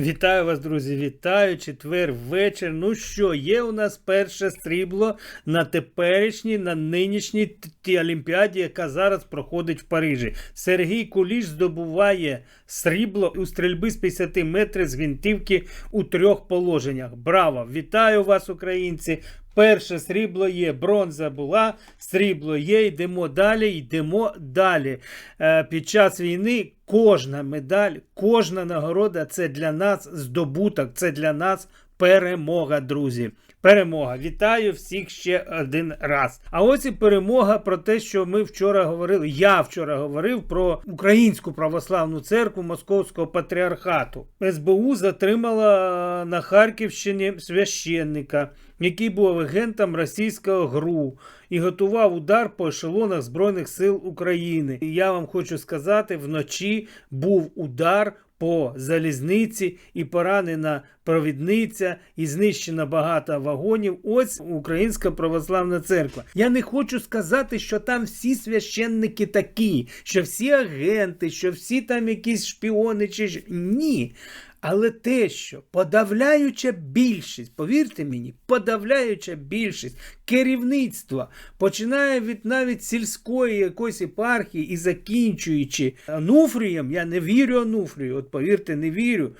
Вітаю вас, друзі! Вітаю! Четвер вечір. Ну що, є у нас перше срібло на теперішній, на нинішній ті Олімпіаді, яка зараз проходить в Парижі. Сергій Куліш здобуває срібло у стрільби з 50 метрів з гвинтівки у трьох положеннях. Браво! Вітаю вас, українці! Перше срібло є, бронза була, срібло є, йдемо далі, йдемо далі. Е, під час війни кожна медаль, кожна нагорода це для нас здобуток, це для нас перемога, друзі. Перемога. Вітаю всіх ще один раз. А ось і перемога про те, що ми вчора говорили. Я вчора говорив про Українську православну церкву Московського патріархату. СБУ затримала на Харківщині священника, який був агентом російського ГРУ і готував удар по ешелонах Збройних сил України. І я вам хочу сказати, вночі був удар по залізниці і поранена провідниця, і знищено багато вагонів. Ось Українська православна церква. Я не хочу сказати, що там всі священники такі, що всі агенти, що всі там якісь шпіони чи ж- ні. Але те, що подавляюча більшість, повірте мені, подавляюча більшість керівництва починає від навіть сільської якоїсь єпархії і закінчуючи Ануфрієм, я не вірю Ануфрію, от повірте, не вірю.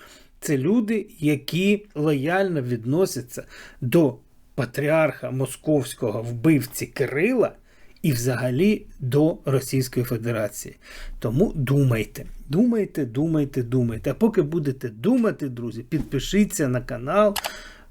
Це люди, які лояльно відносяться до патріарха московського вбивці Кирила і взагалі до Російської Федерації. Тому думайте, думайте, думайте, думайте. А поки будете думати, друзі, підпишіться на канал,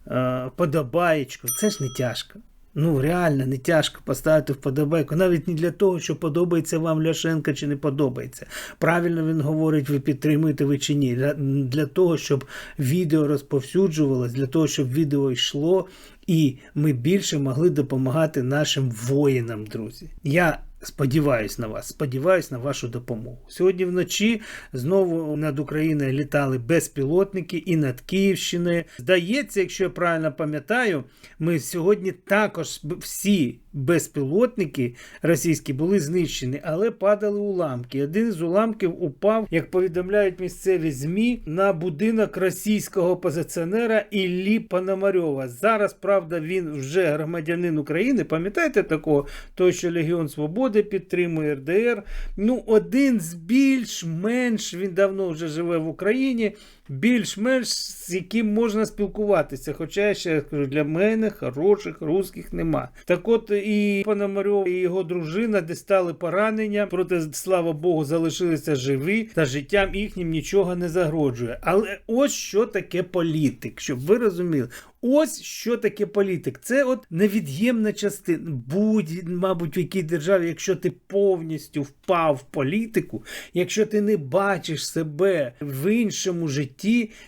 е, подобаєчку. Це ж не тяжко. Ну, реально не тяжко поставити вподобайку, навіть не для того, що подобається вам Ляшенка чи не подобається. Правильно він говорить, ви підтримуєте ви чи ні. Для, для того, щоб відео розповсюджувалось, для того, щоб відео йшло, і ми більше могли допомагати нашим воїнам, друзі. Я сподіваюсь на вас, сподіваюсь на вашу допомогу. Сьогодні вночі знову над Україною літали безпілотники і над Київщиною. Здається, якщо я правильно пам'ятаю, ми сьогодні також всі безпілотники російські були знищені, але падали уламки. Один з уламків упав, як повідомляють місцеві ЗМІ, на будинок російського опозиціонера Іллі Пономарьова. Зараз, правда, він вже громадянин України. Пам'ятаєте такого? Той, що Легіон Свободи підтримує РДР. Ну, один з більш-менш він давно вже живе в Україні. Більш-менш з яким можна спілкуватися. Хоча я ще кажу, для мене хороших русських нема. Так от і Пономарьов, і його дружина дістали поранення, проте, слава Богу, залишилися живі, та життям їхнім нічого не загрожує. Але ось що таке політик, щоб ви розуміли. Ось що таке політик. Це от невід'ємна частина. Будь, мабуть, в якій державі, якщо ти повністю впав в політику, якщо ти не бачиш себе в іншому житті,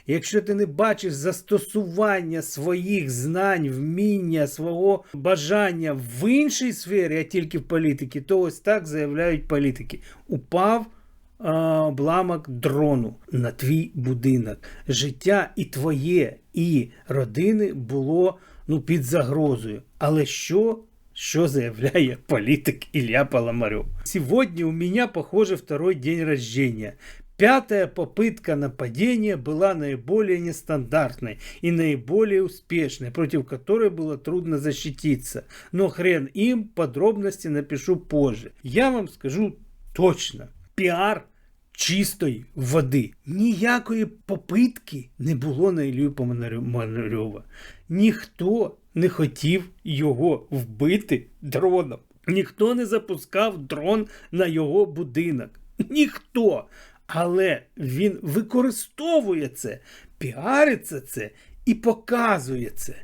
якщо ти не бачиш застосування своїх знань, вміння, свого бажання в іншій сфері, а тільки в політиці, то ось так заявляють політики. Упав а, обламок дрону на твій будинок. Життя і твоє, і родини було ну, під загрозою. Але що? Что заявляет политик Илья Пономарев. Сегодня у меня, похоже, второй день рождения. Пятая попытка нападения была наиболее нестандартной и наиболее успешной, против которой было трудно защититься. Но хрен им, подробности напишу позже. Я вам скажу точно. Піар чистої води. Ніякої попитки не було на Ілью Пономарьова. Ніхто не хотів його вбити дроном. Ніхто не запускав дрон на його будинок. Ніхто. Але він використовує це, піариться це і показує це.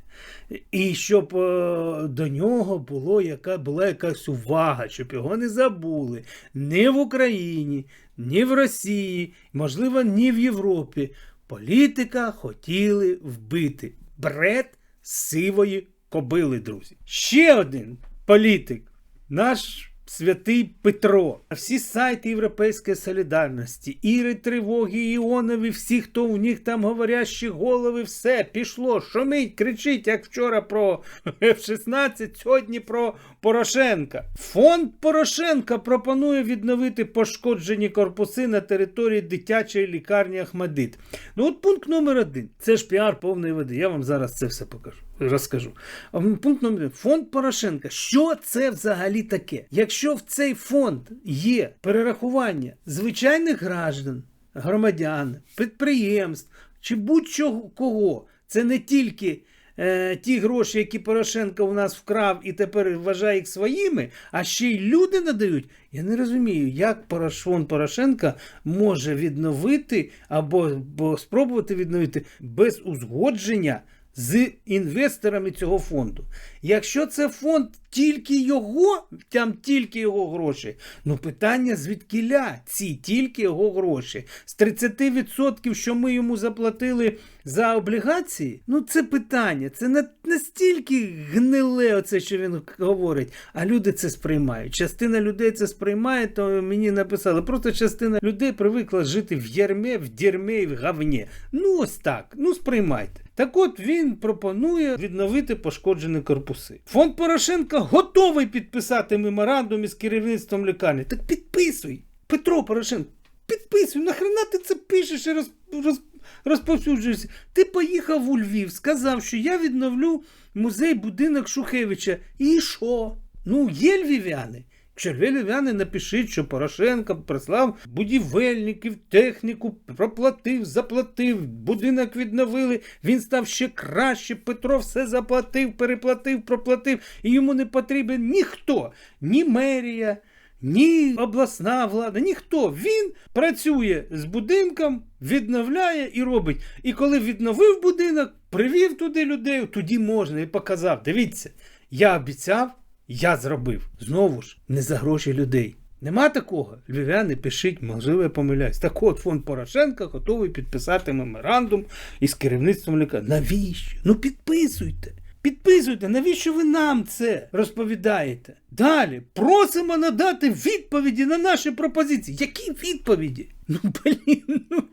І щоб е, до нього було яка, була якась увага, щоб його не забули ні в Україні, ні в Росії, можливо, ні в Європі. Політика хотіли вбити. Бред сивої кобили, друзі. Ще один політик, наш святий Петро. Всі сайти Європейської солідарності, Іри Тривоги, Іонові, всі, хто в них там говорящі голови, все пішло, шумить, кричить, як вчора про F-16, сьогодні про Порошенка. Фонд Порошенка пропонує відновити пошкоджені корпуси на території дитячої лікарні Ахмадит. Ну от пункт номер один. Це ж піар повної води. Я вам зараз це все покажу. Розкажу. Пункт номер один. Фонд Порошенка. Що це взагалі таке? Якщо в цей фонд є перерахування звичайних граждан, громадян, підприємств чи будь-чого кого, це не тільки е, ті гроші, які Порошенко у нас вкрав і тепер вважає їх своїми, а ще й люди надають. Я не розумію, як фонд Порошенка може відновити або, або спробувати відновити без узгодження з інвесторами цього фонду. Якщо це фонд тільки його, там тільки його гроші, ну питання звідкіля ці тільки його гроші. З 30%, що ми йому заплатили за облігації, ну це питання. Це не настільки гниле, оце, що він говорить, а люди це сприймають. Частина людей це сприймає, то мені написали. Просто частина людей привикла жити в ярмі, в дерьмі і в говні. Ну ось так, ну сприймайте. Так от він пропонує відновити пошкоджені корпуси. Фонд Порошенка готовий підписати меморандум із керівництвом лікарні. Так підписуй. Петро Порошенко, підписуй. Нахрена ти це пишеш і роз, роз, розповсюджуєшся? Ти поїхав у Львів, сказав, що я відновлю музей будинок Шухевича. І що? Ну, є львів'яни. Якщо львів'яни напишіть, що Порошенко прислав будівельників, техніку, проплатив, заплатив, будинок відновили, він став ще краще, Петро все заплатив, переплатив, проплатив, і йому не потрібен ніхто, ні мерія, ні обласна влада, ніхто. Він працює з будинком, відновляє і робить. І коли відновив будинок, привів туди людей, тоді можна і показав. Дивіться, я обіцяв. Я зробив. Знову ж, не за гроші людей. Нема такого. Львів'яни, пишіть, можливо, я помиляюсь. Так от фонд Порошенка готовий підписати меморандум із керівництвом лікарні. Навіщо? Ну підписуйте. Підписуйте, навіщо ви нам це розповідаєте? Далі просимо надати відповіді на наші пропозиції. Які відповіді? Ну блін, ну,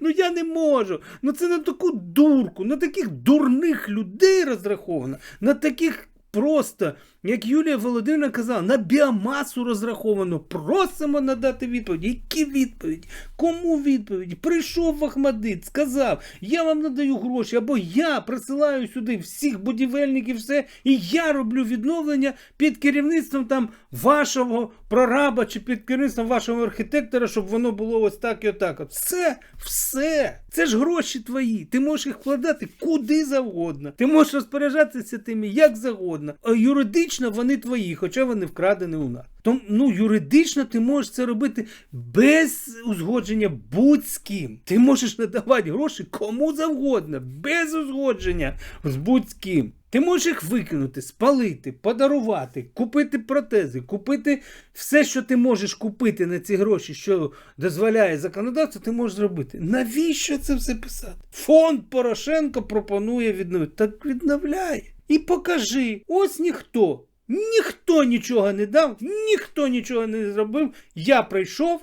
ну я не можу. Ну це на таку дурку, на таких дурних людей розраховано, на таких просто, як Юлія Володимирівна казала, на біомасу розраховано. Просимо надати відповіді. Які відповіді? Кому відповіді? Прийшов Вахмадит, сказав, я вам надаю гроші, або я присилаю сюди всіх будівельників, все, і я роблю відновлення під керівництвом там вашого прораба чи під керівництвом вашого архітектора, щоб воно було ось так і отак. От. Все, все. Це ж гроші твої. Ти можеш їх вкладати куди завгодно. Ти можеш розпоряджатися тими як завгодно. А юридично вони твої, хоча вони вкрадені у нас. Тому ну, юридично ти можеш це робити без узгодження будь з ким. Ти можеш надавати гроші кому завгодно, без узгодження з будь з ким. Ти можеш їх викинути, спалити, подарувати, купити протези, купити все, що ти можеш купити на ці гроші, що дозволяє законодавство, ти можеш зробити. Навіщо це все писати? Фонд Порошенко пропонує відновити. Так відновляє. І покажи, ось ніхто. Ніхто нічого не дав, ніхто нічого не зробив. Я прийшов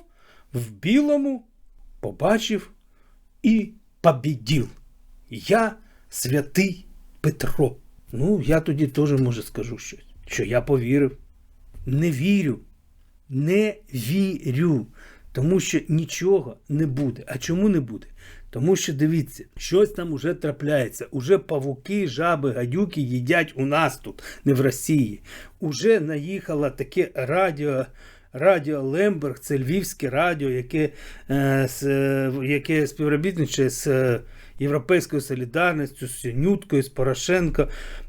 в білому, побачив і побідів. Я святий Петро. Ну, я тоді теж може скажу щось, що я повірив. Не вірю. Не вірю. Тому що нічого не буде. А чому не буде? Тому що дивіться, щось там уже трапляється. Уже павуки, жаби, гадюки їдять у нас тут, не в Росії. Уже наїхало таке радіо. Радіо Лемберг, це львівське радіо, яке, е, е, яке співробітничає з е, Європейською солідарністю, з Нюткою, з Порошенко.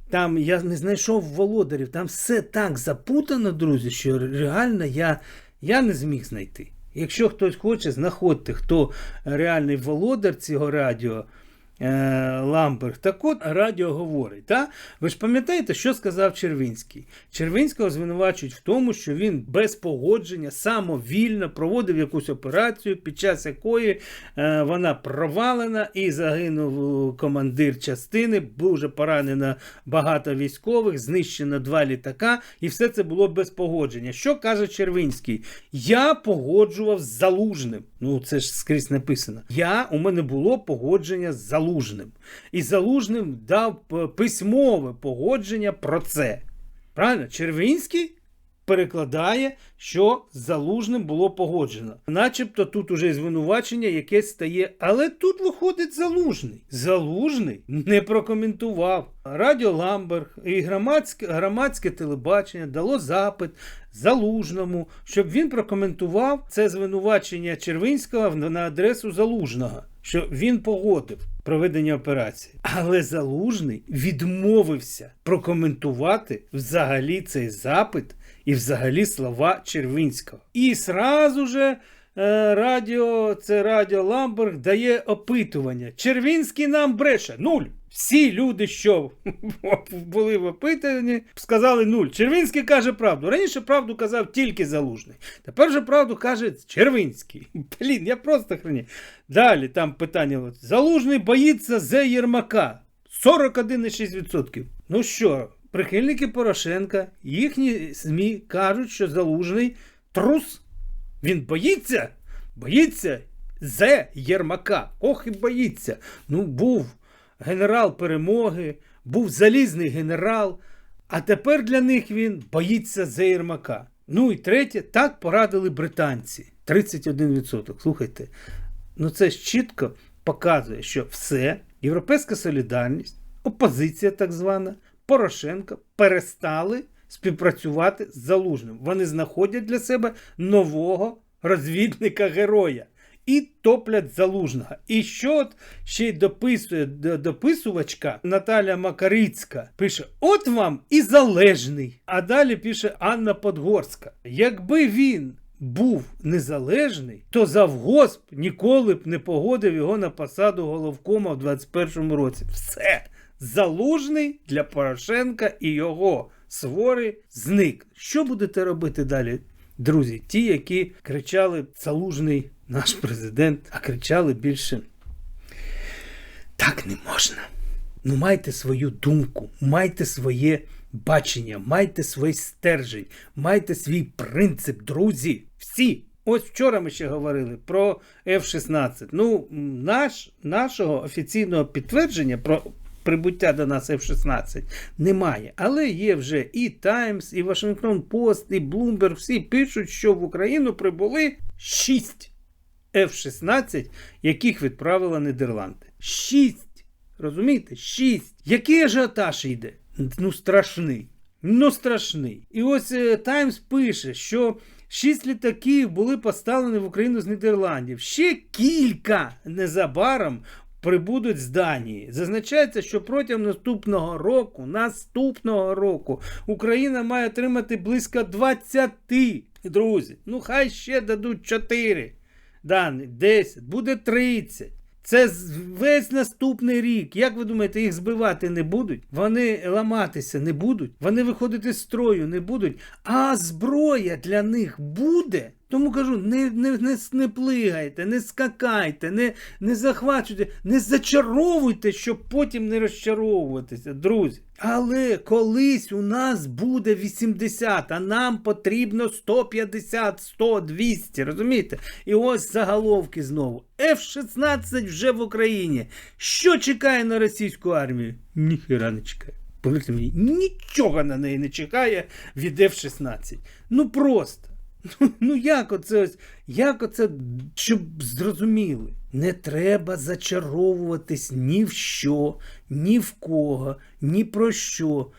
Там я не знайшов володарів, там все так запутано, друзі, що реально я, я не зміг знайти. Якщо хтось хоче, знаходьте, хто реальний володар цього радіо, Ламберг. Так от радіо говорить. Та? Ви ж пам'ятаєте, що сказав Червінський? Червінського звинувачують в тому, що він без погодження самовільно проводив якусь операцію, під час якої е, вона провалена і загинув е, командир частини, дуже поранено багато військових, знищено два літака, і все це було без погодження. Що каже Червінський? Я погоджував з залужним. Ну, це ж скрізь написано. Я у мене було погодження з залужним. І залужним дав письмове погодження про це. Правильно? Червінський перекладає, що залужним було погоджено. Начебто тут уже звинувачення якесь стає. Але тут виходить залужний. Залужний не прокоментував. Радіо Ламберг і громадське, громадське телебачення дало запит залужному, щоб він прокоментував це звинувачення Червінського на адресу залужного. Що він погодив проведення операції, але залужний відмовився прокоментувати взагалі цей запит і взагалі слова Червінського. І сразу же е, радіо, це радіо Ламберг дає опитування. Червінський нам бреше нуль. Всі люди, що були в опитанні, сказали нуль. Червінський каже правду. Раніше правду казав тільки залужний. Тепер же правду каже Червінський. Блін, я просто хрені. Далі там питання. Залужний боїться Зе Єрмака. 41,6%. Ну що, прихильники Порошенка, їхні СМІ кажуть, що залужний трус. Він боїться? Боїться Зе Єрмака. Ох і боїться. Ну, був генерал перемоги, був залізний генерал, а тепер для них він боїться Зе Єрмака. Ну і третє, так порадили британці. 31%. Слухайте, ну це ж чітко показує, що все, Європейська солідарність, опозиція так звана, Порошенко перестали співпрацювати з залужним. Вони знаходять для себе нового розвідника героя. І топлять залужного. І що от ще й дописує дописувачка Наталя Макарицька, пише: От вам і залежний. А далі пише Анна Подгорська. Якби він був незалежний, то завгосп ніколи б не погодив його на посаду головкома в 21-му році. Все. Залужний для Порошенка і його свори зник. Що будете робити далі, друзі? Ті, які кричали Залужний наш президент, а кричали більше. Так не можна. Ну, майте свою думку, майте своє бачення, майте свій стержень, майте свій принцип, друзі. Всі. Ось вчора ми ще говорили про F-16. Ну, наш, нашого офіційного підтвердження про прибуття до нас F-16 немає. Але є вже і Times, і Washington Post, і Bloomberg. Всі пишуть, що в Україну прибули 6 F-16, яких відправила Нідерланди. 6. Розумієте? 6. Який ажіотаж йде? Ну, страшний. Ну, страшний. І ось Times пише, що 6 літаків були поставлені в Україну з Нідерландів. Ще кілька незабаром прибудуть з Данії. Зазначається, що протягом наступного року, наступного року, Україна має отримати близько 20. Друзі, ну хай ще дадуть 4 дані, 10, буде 30. Це весь наступний рік. Як ви думаєте, їх збивати не будуть? Вони ламатися не будуть, вони виходити з строю не будуть. А зброя для них буде. Тому кажу, не, не, не, не плигайте, не скакайте, не, не захвачуйте, не зачаровуйте, щоб потім не розчаровуватися, друзі. Але колись у нас буде 80, а нам потрібно 150, 100, 200, розумієте? І ось заголовки знову. F-16 вже в Україні. Що чекає на російську армію? Ніхера не чекає. Повірте мені, нічого на неї не чекає від F-16. Ну просто. Ну, Ну як оце ось, як оце, щоб зрозуміли, не треба зачаровуватись ні в що, ні в кого, ні про що.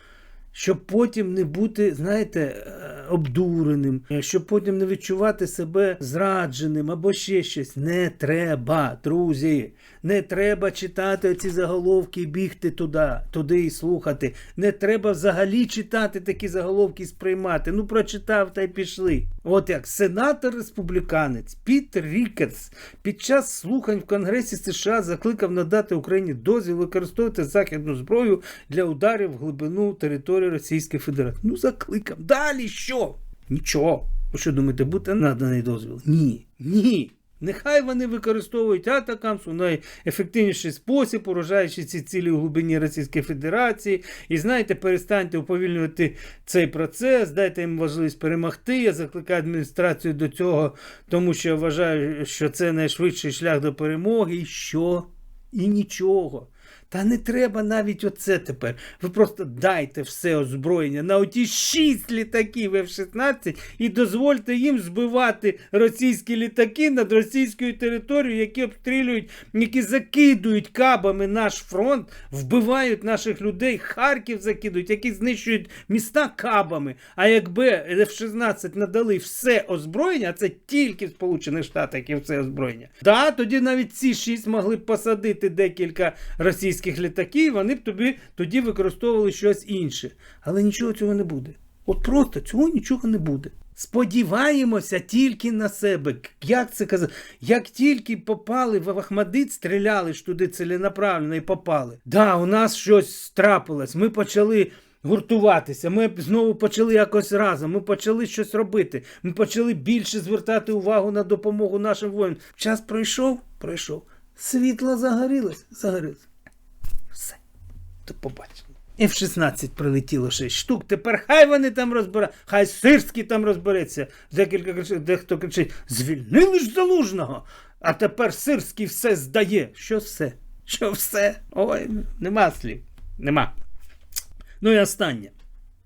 Щоб потім не бути, знаєте, е, обдуреним, е, щоб потім не відчувати себе зрадженим або ще щось. Не треба, друзі. Не треба читати оці заголовки і бігти туди, туди і слухати. Не треба взагалі читати такі заголовки і сприймати. Ну, прочитав та й пішли. От як сенатор республіканець Піт Рікетс під час слухань в Конгресі США закликав надати Україні дозвіл використовувати західну зброю для ударів в глибину території Російської Федерації. Ну, закликав. Далі що? Нічого. Ви що думаєте, буде наданий дозвіл? Ні. Ні. Нехай вони використовують атакамс у найефективніший спосіб, уражаючи ці цілі у глибині Російської Федерації. І знаєте, перестаньте уповільнювати цей процес, дайте їм можливість перемогти. Я закликаю адміністрацію до цього, тому що я вважаю, що це найшвидший шлях до перемоги. І що? І нічого. Та не треба навіть оце тепер. Ви просто дайте все озброєння на оті шість літаків F-16 і дозвольте їм збивати російські літаки над російською територією, які обстрілюють, які закидують кабами наш фронт, вбивають наших людей, Харків закидують, які знищують міста кабами. А якби F-16 надали все озброєння, а це тільки в Сполучених Штатах є все озброєння. Да, тоді навіть ці шість могли б посадити декілька російських літаків, вони б тобі тоді використовували щось інше. Але нічого цього не буде. От просто цього нічого не буде. Сподіваємося тільки на себе. Як це казати? Як тільки попали в Ахмадит, стріляли ж туди ціленаправленно і попали. Да, у нас щось трапилось. Ми почали гуртуватися. Ми знову почали якось разом. Ми почали щось робити. Ми почали більше звертати увагу на допомогу нашим воїнам. Час пройшов, пройшов. Світло загорілось, загорілось. До побачення. F-16 прилетіло 6 штук. Тепер хай вони там розбирають, хай Сирський там розбереться. Декілька кричить, дехто кричить: звільнили ж залужного. А тепер Сирський все здає. Що все? Що все? Ой, нема слів. Нема. Ну і останнє.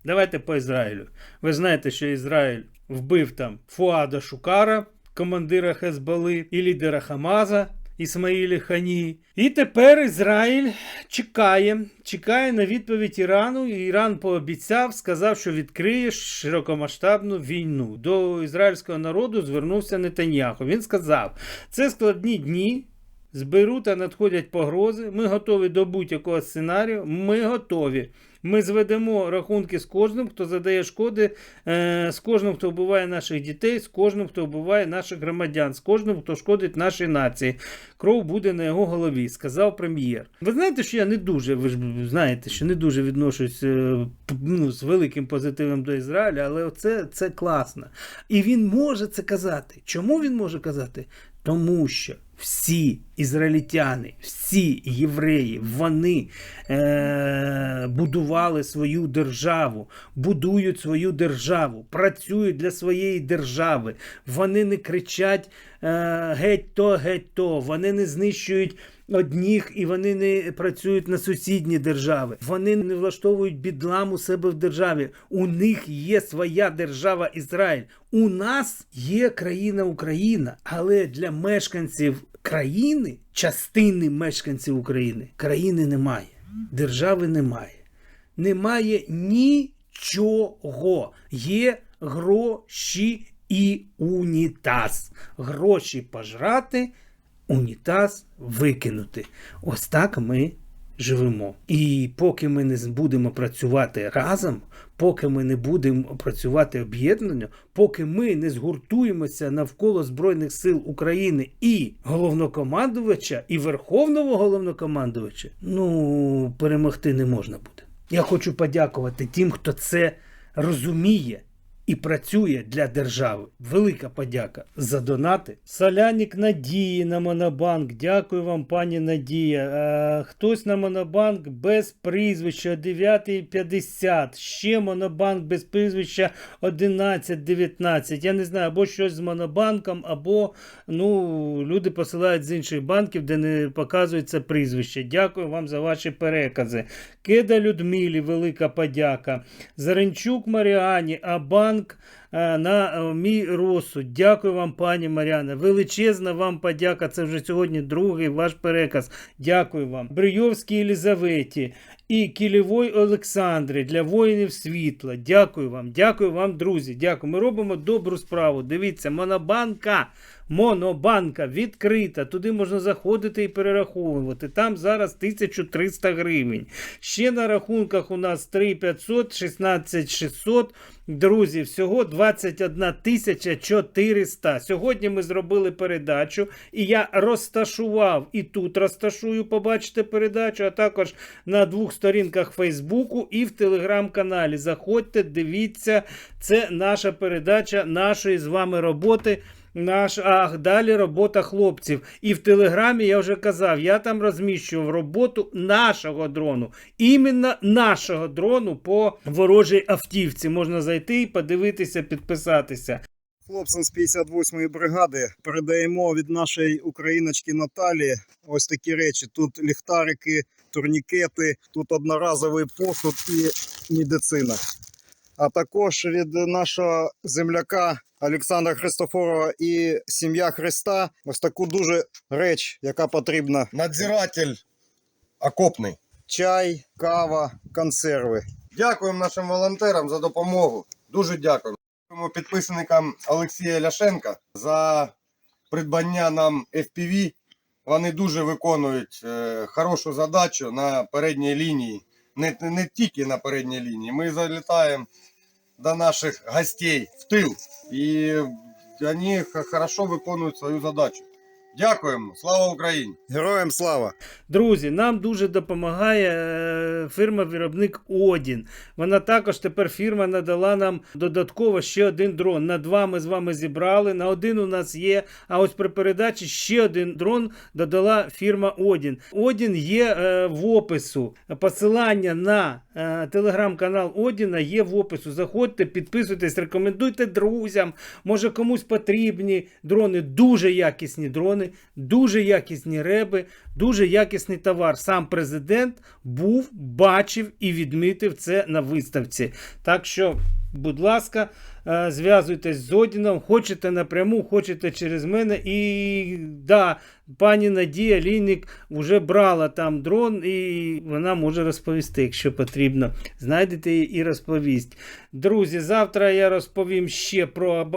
Давайте по Ізраїлю. Ви знаєте, що Ізраїль вбив там Фуада Шукара, командира Хезбали і лідера Хамаза. Ісмаїлі Хані. І тепер Ізраїль чекає, чекає на відповідь Ірану. Іран пообіцяв, сказав, що відкриє широкомасштабну війну. До ізраїльського народу звернувся Нетаньяху. Він сказав: це складні дні. З Бейрута надходять погрози. Ми готові до будь-якого сценарію. Ми готові. Ми зведемо рахунки з кожним, хто задає шкоди, е, з кожним, хто вбиває наших дітей, з кожним, хто вбиває наших громадян, з кожним, хто шкодить нашій нації. Кров буде на його голові, сказав прем'єр. Ви знаєте, що я не дуже, ви ж знаєте, що не дуже відношусь е, ну, з великим позитивом до Ізраїля, але це, це класно. І він може це казати. Чому він може казати? Тому що всі ізраїльтяни, всі євреї, вони е- будували свою державу, будують свою державу, працюють для своєї держави. Вони не кричать е- геть то, геть то, вони не знищують. Одніх і вони не працюють на сусідні держави. Вони не влаштовують бідлам у себе в державі. У них є своя держава Ізраїль. У нас є країна Україна, але для мешканців країни, частини мешканців України, країни немає, держави немає. Немає нічого. Є гроші і унітаз. Гроші пожрати, унітаз викинути. Ось так ми живемо. І поки ми не будемо працювати разом, поки ми не будемо працювати об'єднано, поки ми не згуртуємося навколо Збройних сил України і головнокомандувача, і верховного головнокомандувача, ну перемогти не можна буде. Я хочу подякувати тим, хто це розуміє і працює для держави. Велика подяка за донати. Солянік Надії на Монобанк. Дякую вам, пані Надія. Е, хтось на Монобанк без прізвища 9.50. Ще Монобанк без прізвища 11.19. Я не знаю, або щось з Монобанком, або ну, люди посилають з інших банків, де не показується прізвище. Дякую вам за ваші перекази. Кеда Людмилі, велика подяка. Заренчук Маріані, Абанк е, на е, мій розсуд. Дякую вам, пані Мар'яна. Величезна вам подяка. Це вже сьогодні другий ваш переказ. Дякую вам. Брийовській Єлизаветі і Кілєвой Олександрі для воїнів світла. Дякую вам, дякую вам, друзі. Дякую. Ми робимо добру справу. Дивіться, монобанка. Монобанка відкрита. Туди можна заходити і перераховувати. Там зараз 1300 гривень. Ще на рахунках у нас 3500, 16600. Друзі, всього 21 тисяча 400. Сьогодні ми зробили передачу, і я розташував і тут розташую, побачите передачу, а також на двох сторінках Фейсбуку і в телеграм-каналі. Заходьте, дивіться, це наша передача нашої з вами роботи. Наш, а далі робота хлопців. І в Телеграмі я вже казав, я там розміщував роботу нашого дрону. Іменно нашого дрону по ворожій автівці. Можна зайти і подивитися, підписатися. Хлопцям з 58-ї бригади передаємо від нашої україночки Наталі ось такі речі. Тут ліхтарики, турнікети, тут одноразовий посуд і медицина. А також від нашого земляка Олександра Христофорова і сім'я Христа ось таку дуже реч, яка потрібна: надзиратель окопний. чай, кава, консерви. Дякуємо нашим волонтерам за допомогу. Дуже дякуємо. Дякуємо підписникам Олексія Ляшенка за придбання нам FPV. Вони дуже виконують е, хорошу задачу на передній лінії. Не, не тільки на передній лінії. Ми залітаємо до наших гостей в тил. І вони хорошо виконують свою задачу. Дякуємо! Слава Україні! Героям слава! Друзі, нам дуже допомагає е, фірма-виробник Одін. Вона також тепер фірма надала нам додатково ще один дрон. На два ми з вами зібрали, на один у нас є. А ось при передачі ще один дрон додала фірма Одін. Одін є е, в опису. Посилання на телеграм-канал Одіна є в опису. Заходьте, підписуйтесь, рекомендуйте друзям. Може комусь потрібні дрони, дуже якісні дрони, дуже якісні реби, дуже якісний товар. Сам президент був, бачив і відмітив це на виставці. Так що, будь ласка, е, зв'язуйтесь з Одіном, хочете напряму, хочете через мене. І да, пані Надія Лійник вже брала там дрон, і вона може розповісти, якщо потрібно. Знайдете її і розповість. Друзі, завтра я розповім ще про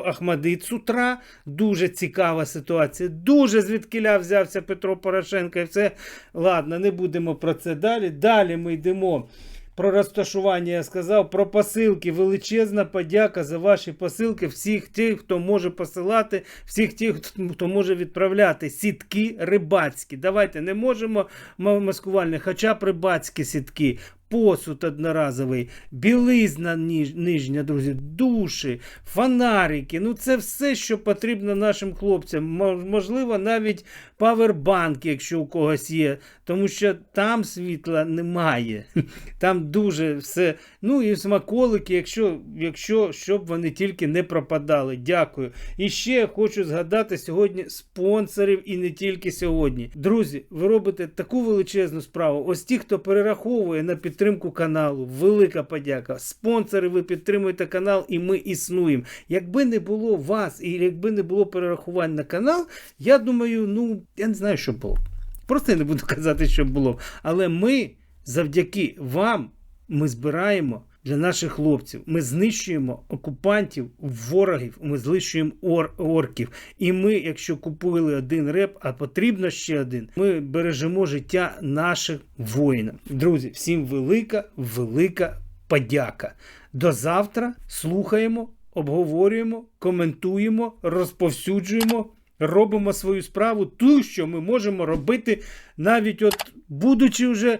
з утра. Дуже цікава ситуація. Дуже звідкиля взявся Петро Порошенко і все. Ладно, не будемо про це далі. Далі ми йдемо. Про розташування я сказав, про посилки. Величезна подяка за ваші посилки. Всіх тих, хто може посилати, всіх тих, хто може відправляти. Сітки рибацькі. Давайте не можемо маскувальні, хоча б рибацькі сітки. Посуд одноразовий, білизна нижня, друзі, душі, фонарики. Ну, це все, що потрібно нашим хлопцям. Можливо, навіть павербанки, якщо у когось є. Тому що там світла немає. Там дуже все. Ну і смаколики, якщо, якщо щоб вони тільки не пропадали. Дякую. І ще хочу згадати сьогодні спонсорів і не тільки сьогодні. Друзі, ви робите таку величезну справу. Ось ті, хто перераховує на підтримку каналу, велика подяка. Спонсори, ви підтримуєте канал, і ми існуємо. Якби не було вас, і якби не було перерахувань на канал, я думаю, ну я не знаю, що було. Просто я не буду казати, що було. Але ми завдяки вам ми збираємо для наших хлопців. Ми знищуємо окупантів, ворогів, ми знищуємо ор- орків. І ми, якщо купили один реп, а потрібно ще один, ми бережемо життя наших воїнів. Друзі, всім велика, велика подяка. До завтра слухаємо, обговорюємо, коментуємо, розповсюджуємо. Робимо свою справу, ту, що ми можемо робити, навіть от будучи вже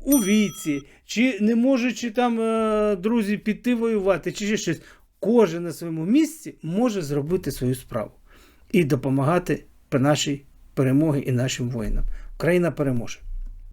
у віці, чи не можучи там, е, друзі, піти воювати, чи ще щось. Кожен на своєму місці може зробити свою справу і допомагати по нашій перемоги і нашим воїнам. Україна переможе.